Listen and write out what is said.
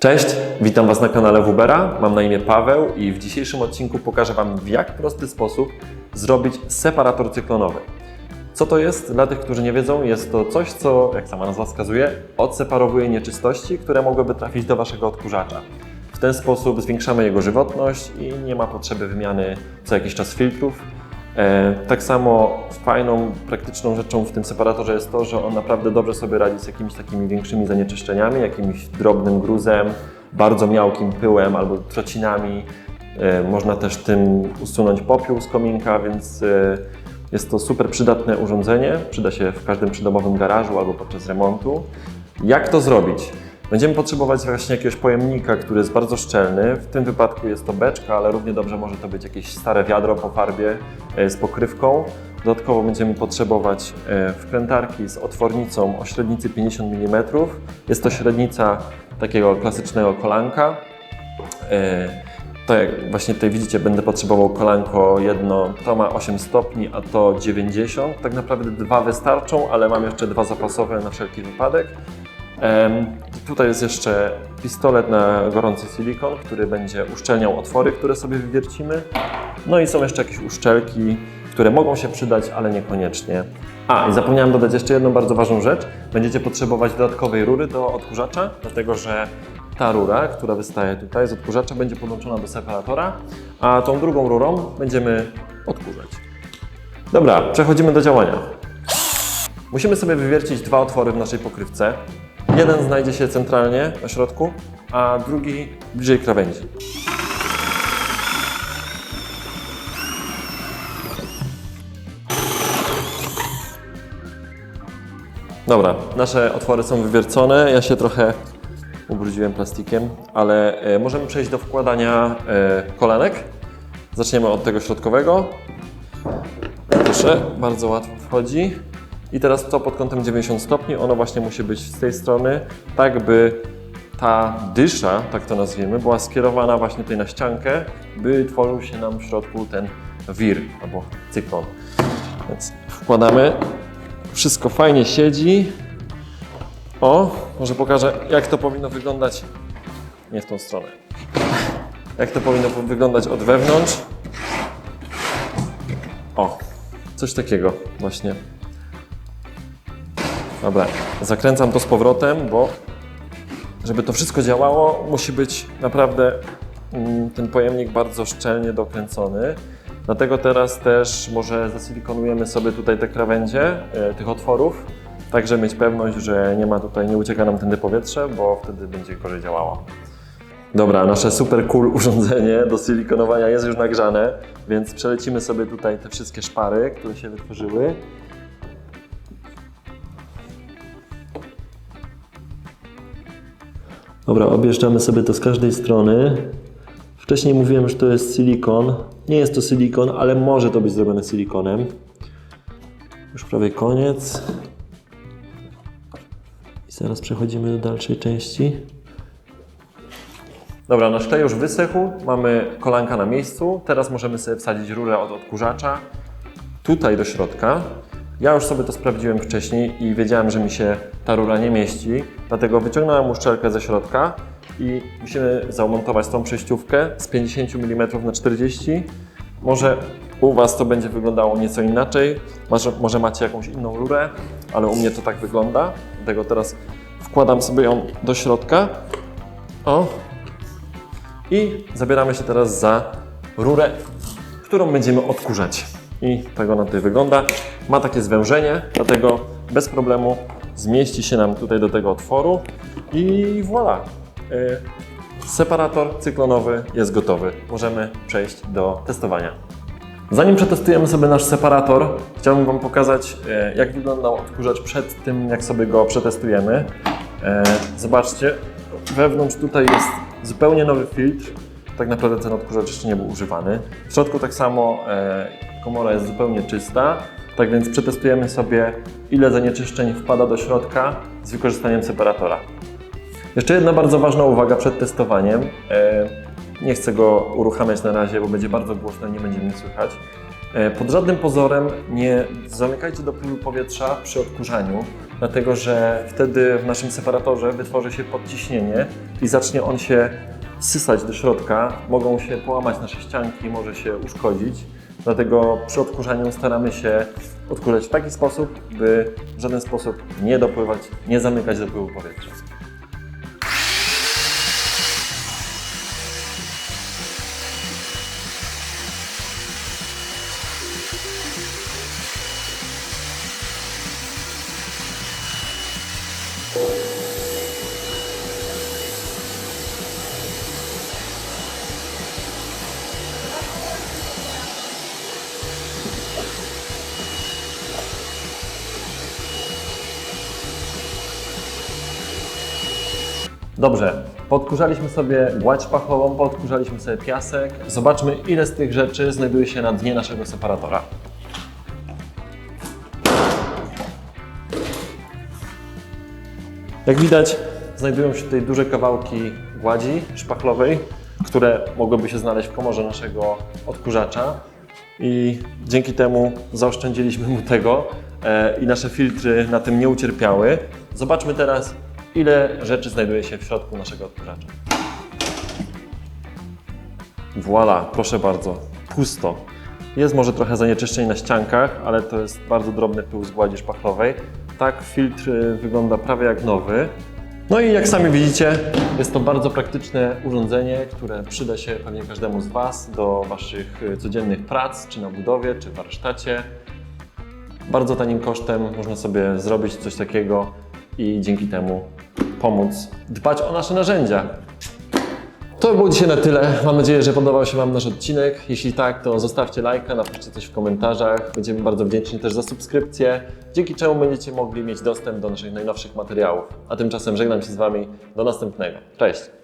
Cześć, witam Was na kanale Wubera. Mam na imię Paweł i w dzisiejszym odcinku pokażę Wam w jak prosty sposób zrobić separator cyklonowy. Co to jest? Dla tych, którzy nie wiedzą, jest to coś, co, jak sama nazwa wskazuje, odseparowuje nieczystości, które mogłyby trafić do Waszego odkurzacza. W ten sposób zwiększamy jego żywotność i nie ma potrzeby wymiany co jakiś czas filtrów. E, tak samo fajną, praktyczną rzeczą w tym separatorze jest to, że on naprawdę dobrze sobie radzi z jakimiś takimi większymi zanieczyszczeniami, jakimś drobnym gruzem, bardzo miałkim pyłem albo trocinami. E, można też tym usunąć popiół z kominka, więc e, jest to super przydatne urządzenie. Przyda się w każdym przydomowym garażu albo podczas remontu. Jak to zrobić? Będziemy potrzebować właśnie jakiegoś pojemnika, który jest bardzo szczelny. W tym wypadku jest to beczka, ale równie dobrze może to być jakieś stare wiadro po farbie e, z pokrywką. Dodatkowo będziemy potrzebować e, wkrętarki z otwornicą o średnicy 50 mm. Jest to średnica takiego klasycznego kolanka. E, Tak jak właśnie tutaj widzicie, będę potrzebował kolanko jedno, to ma 8 stopni, a to 90. Tak naprawdę dwa wystarczą, ale mam jeszcze dwa zapasowe na wszelki wypadek. Tutaj jest jeszcze pistolet na gorący silikon, który będzie uszczelniał otwory, które sobie wywiercimy. No i są jeszcze jakieś uszczelki, które mogą się przydać, ale niekoniecznie. A, i zapomniałem dodać jeszcze jedną bardzo ważną rzecz. Będziecie potrzebować dodatkowej rury do odkurzacza, dlatego że ta rura, która wystaje tutaj z odkurzacza, będzie podłączona do separatora, a tą drugą rurą będziemy odkurzać. Dobra, przechodzimy do działania. Musimy sobie wywiercić dwa otwory w naszej pokrywce. Jeden znajdzie się centralnie na środku, a drugi bliżej krawędzi. Dobra, nasze otwory są wywiercone. Ja się trochę ubrudziłem plastikiem, ale e, możemy przejść do wkładania e, kolanek. Zaczniemy od tego środkowego. Proszę, bardzo łatwo wchodzi. I teraz to pod kątem 90 stopni, ono właśnie musi być z tej strony, tak by ta dysza, tak to nazwijmy, była skierowana właśnie tutaj na ściankę, by tworzył się nam w środku ten wir albo cyklon. Więc wkładamy, wszystko fajnie siedzi. O, może pokażę jak to powinno wyglądać, nie w tą stronę. Jak to powinno wyglądać od wewnątrz. O, coś takiego właśnie. Dobra, zakręcam to z powrotem, bo żeby to wszystko działało, musi być naprawdę mm, ten pojemnik bardzo szczelnie dokręcony. Dlatego teraz też może zasilikonujemy sobie tutaj te krawędzie e, tych otworów, tak żeby mieć pewność, że nie ma tutaj, nie ucieka nam tędy powietrze, bo wtedy będzie gorzej działało. Dobra, nasze super cool urządzenie do silikonowania jest już nagrzane, więc przelecimy sobie tutaj te wszystkie szpary, które się wytworzyły. Dobra, objeżdżamy sobie to z każdej strony. Wcześniej mówiłem, że to jest silikon. Nie jest to silikon, ale może to być zrobione silikonem. Już prawie koniec. I zaraz przechodzimy do dalszej części. Dobra, nasz klej już wysechł, mamy kolanka na miejscu. Teraz możemy sobie wsadzić rurę od odkurzacza tutaj do środka. Ja już sobie to sprawdziłem wcześniej i wiedziałem, że mi się ta rura nie mieści, dlatego wyciągnąłem uszczelkę ze środka i musimy zamontować tą przejściówkę z 50 mm na 40 Może u Was to będzie wyglądało nieco inaczej, może, może macie jakąś inną rurę, ale u mnie to tak wygląda. Dlatego teraz wkładam sobie ją do środka. O. I zabieramy się teraz za rurę, którą będziemy odkurzać. I tak ona tutaj wygląda. Ma takie zwężenie, dlatego bez problemu zmieści się nam tutaj do tego otworu i voilà. Y, Separator cyklonowy jest gotowy. Możemy przejść do testowania. Zanim przetestujemy sobie nasz separator, chciałbym Wam pokazać, e, jak wyglądał odkurzacz przed tym, jak sobie go przetestujemy. E, Zobaczcie, wewnątrz tutaj jest zupełnie nowy filtr. Tak naprawdę ten odkurzacz jeszcze nie był używany. W środku tak samo e, komora jest zupełnie czysta. Tak więc przetestujemy sobie, ile zanieczyszczeń wpada do środka z wykorzystaniem separatora. Jeszcze jedna bardzo ważna uwaga przed testowaniem. E, Nie chcę go uruchamiać na razie, bo będzie bardzo głośno i nie będzie mnie słychać. E, Pod żadnym pozorem nie zamykajcie dopływu powietrza przy odkurzaniu, dlatego że wtedy w naszym separatorze wytworzy się podciśnienie i zacznie on się sysać do środka. Mogą się połamać nasze ścianki, może się uszkodzić. Dlatego przy odkurzaniu staramy się odkurzać w taki sposób, by w żaden sposób nie dopływać, nie zamykać dopływu powietrza. Dobrze, podkurzaliśmy sobie gładź szpachlową, podkurzaliśmy sobie piasek. Zobaczmy, ile z tych rzeczy znajduje się na dnie naszego separatora. Jak widać, znajdują się tutaj duże kawałki gładzi szpachlowej, które mogłyby się znaleźć w komorze naszego odkurzacza. I dzięki temu zaoszczędziliśmy mu tego e, i nasze filtry na tym nie ucierpiały. Zobaczmy teraz, ile rzeczy znajduje się w środku naszego odkurzacza. Voila, proszę bardzo, pusto. Jest może trochę zanieczyszczeń na ściankach, ale to jest bardzo drobny pył z gładzi szpachlowej. Tak filtr y, wygląda prawie jak nowy. No i jak sami widzicie, jest to bardzo praktyczne urządzenie, które przyda się pewnie każdemu z Was do Waszych y, codziennych prac, czy na budowie, czy w warsztacie. Bardzo tanim kosztem można sobie zrobić coś takiego i dzięki temu pomóc dbać o nasze narzędzia. To by było dzisiaj na tyle. Mam nadzieję, że podobał się Wam nasz odcinek. Jeśli tak, to zostawcie lajka, napiszcie coś w komentarzach. Będziemy bardzo wdzięczni też za subskrypcję, dzięki czemu będziecie mogli mieć dostęp do naszych najnowszych materiałów. A tymczasem żegnam się z Wami. Do następnego. Cześć!